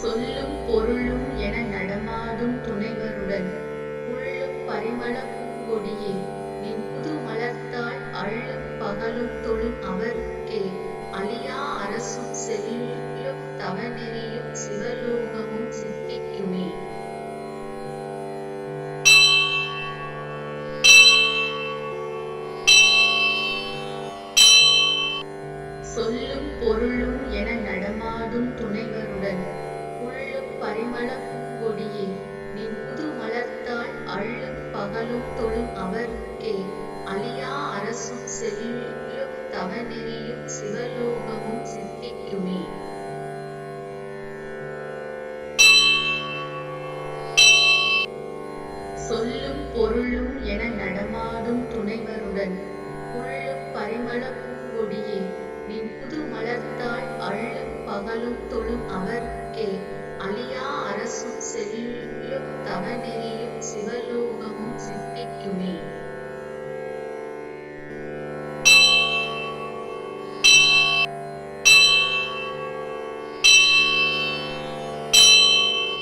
சொல்லும் பொருளும் என நடமாடும் துணைவருடன் உள்ளும் பரிமள பூங்கொடியே நின் புது மலர்த்தாள் அள்ளும் பகலும் தொழும் அவர்க்கே. அழியா அரசும் செல்லும் தவநெறியும் சிவலோகமும் சித்திக்குமே சொல்லும் பொருளும் என நடமாடும் துணைவருடன் உள்ளும் பரிமள பூங்கொடியே நின் புது அள்ளும் பகலும் தொழும் அவர்க்கே. அழியா அரசும் செல்லும் தவநெறியும் சிவலோகமும் சித்திக்குமே சொல்லும் பொருளும் என நடமாடும் துணைவருடன் உள்ளும் பரிமள பூங்கொடியே நின் புது மலர்த்தாள் அள்ளும் பகலும் தொழும் அவர்க்கே. அழியா Se va a loco a 11.000.